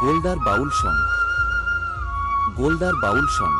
Goldar Baul song. Goldar Baul song.